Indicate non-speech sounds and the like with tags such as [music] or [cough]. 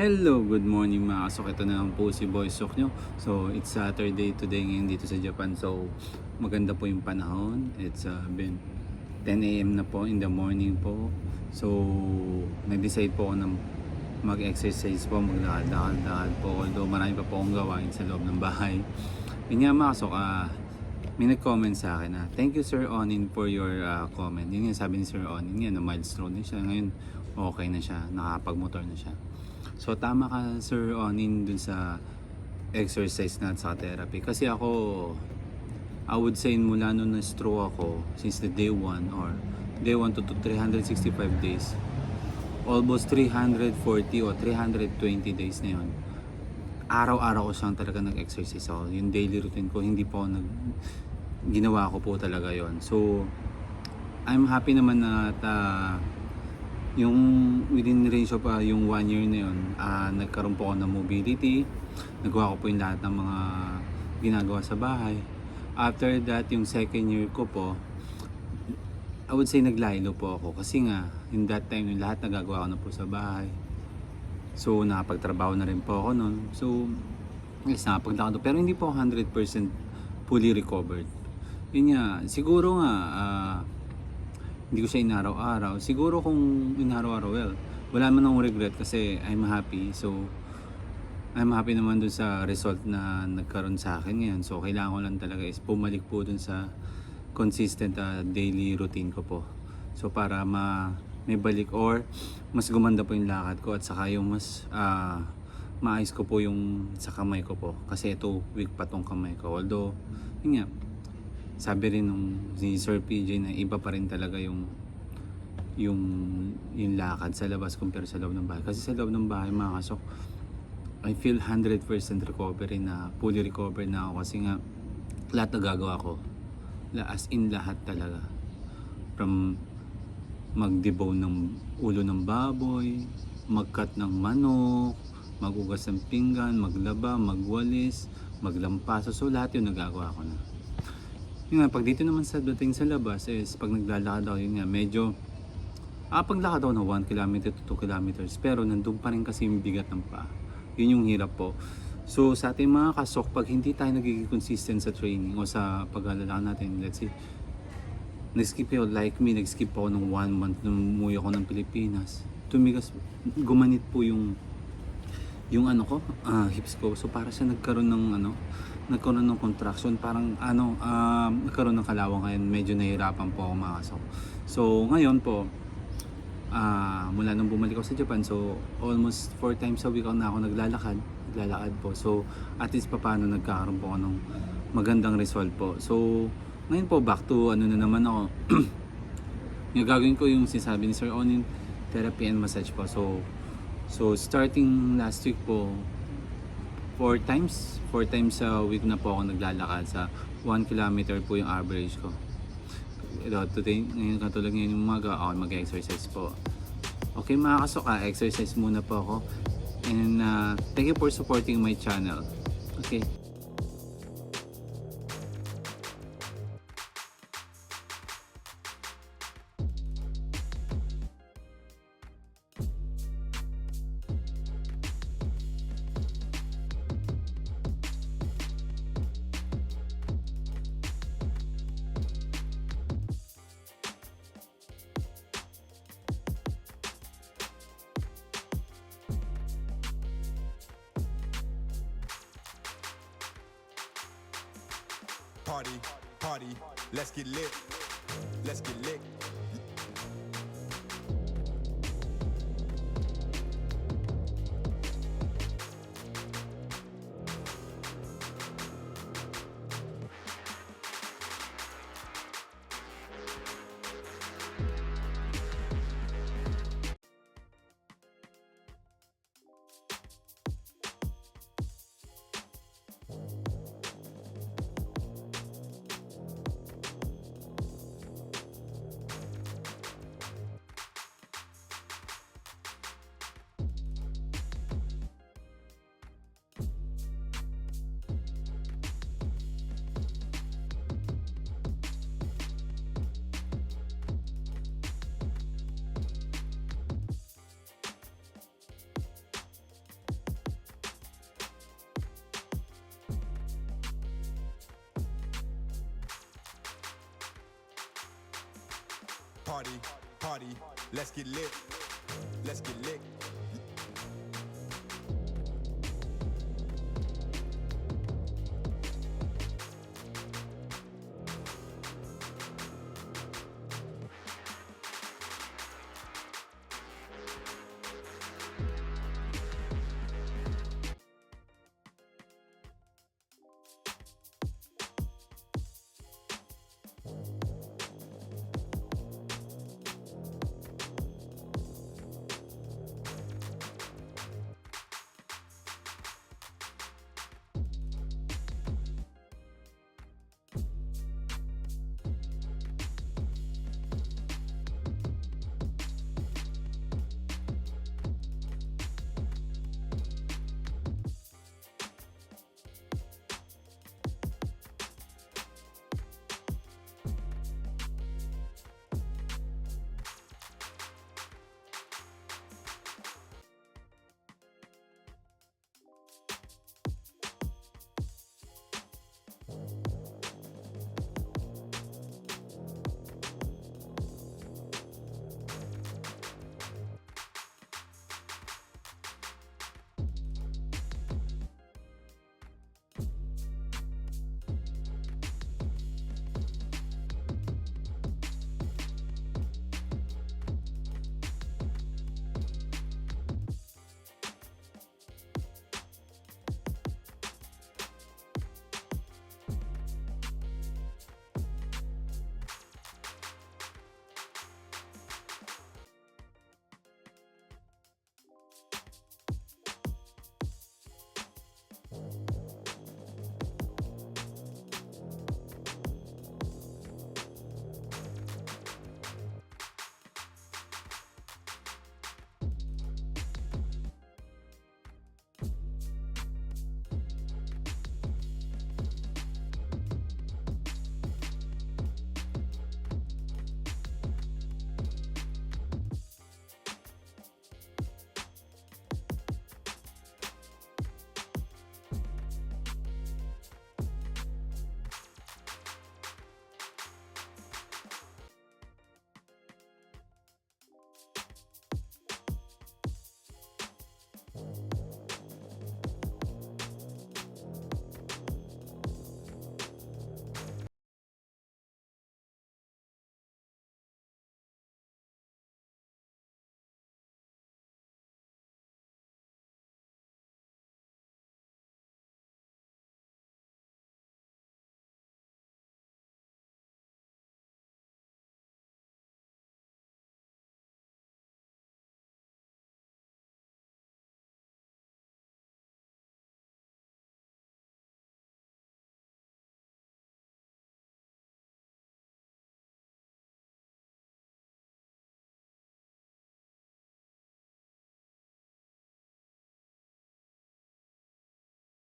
Hello, good morning mga kasok. Ito na lang po si Boy Sok nyo. So, it's Saturday today ngayon dito sa Japan. So, maganda po yung panahon. It's uh, been 10 a.m. na po in the morning po. So, nag-decide po ako na mag-exercise po, maglakad-lakad po. Although marami pa po akong gawain sa loob ng bahay. Yun nga mga kasok, ah, may nag-comment sa akin na thank you Sir Onin for your uh, comment. Yun nga sabi ni Sir Onin, yan, na milestone din siya. Ngayon, okay na siya, nakapag-motor na siya. So tama ka Sir Onin dun sa exercise na sa therapy. Kasi ako, I would say mula nung na-stroke ako, since the day 1 or day 1 to, to 365 days, almost 340 o 320 days na yun, araw-araw ko siyang talaga nag-exercise ako. Yung daily routine ko, hindi po nag... Ginawa ko po talaga yon So, I'm happy naman na uh, yung within range of uh, yung one year na yun, uh, nagkaroon po ako ng mobility. Nagawa ko po yung lahat ng mga ginagawa sa bahay. After that, yung second year ko po, I would say naglaylo po ako. Kasi nga, in that time, yung lahat nagagawa ko na po sa bahay. So, nakapagtrabaho na rin po ako noon. So, yes, nakapaglakad ako. Pero hindi po ako 100% fully recovered. Yun nga, siguro nga, ah, hindi ko siya inaraw-araw. Siguro kung inaraw-araw, well, wala man akong regret kasi I'm happy. So, I'm happy naman dun sa result na nagkaroon sa akin ngayon. So, kailangan ko lang talaga is bumalik po dun sa consistent ah, daily routine ko po. So, para ma may balik or mas gumanda po yung lakad ko at saka yung mas ah, maayos ko po yung sa kamay ko po. Kasi ito, weak pa tong kamay ko. Although, yun nga, sabi rin nung si Sir PJ na iba pa rin talaga yung yung yung lakad sa labas compare sa loob ng bahay. Kasi sa loob ng bahay mga kasok, I feel 100% recovery na fully recovered na ako kasi nga lahat nagagawa ko. La- As in lahat talaga. From magdebone ng ulo ng baboy, magkat ng manok, magugas ng pinggan, maglaba, magwalis, maglampaso. So lahat yun nagagawa ko na. Yun nga, pag dito naman sa dating sa labas is pag naglalakad ako, yun nga, medyo Ah, paglakad ako ng 1 km to 2 kilometers pero nandun pa rin kasi yung bigat ng paa. Yun yung hirap po. So sa ating mga kasok, pag hindi tayo nagiging consistent sa training o sa paglalakad natin, let's say, nag-skip ako, like me, nag-skip ako ng 1 month nung umuwi ako ng Pilipinas. Tumigas, gumanit po yung yung ano ko, ah, hips ko. So para siya nagkaroon ng ano, nagkaroon ng contraction, parang ano, ah, nagkaroon ng kalawang ngayon, medyo nahirapan po ako makasok. So ngayon po, ah mula nung bumalik ako sa Japan, so almost four times a week ako na ako naglalakad, naglalakad po. So at least paano nagkakaroon po ako ng magandang result po. So ngayon po back to ano na naman ako. [clears throat] yung gagawin ko yung sinasabi ni Sir Onin, therapy and massage po. So so starting last week po, four times, four times a week na po ako naglalakad sa 1 kilometer po yung average ko ito, today, ngayon katulad ngayon yung umaga, ako mag-exercise po. Okay mga kasok, ah, exercise muna po ako. And uh, thank you for supporting my channel. Okay. Party, party, let's get lit. Let's get lit. Party, party, let's get lit. Let's get lit.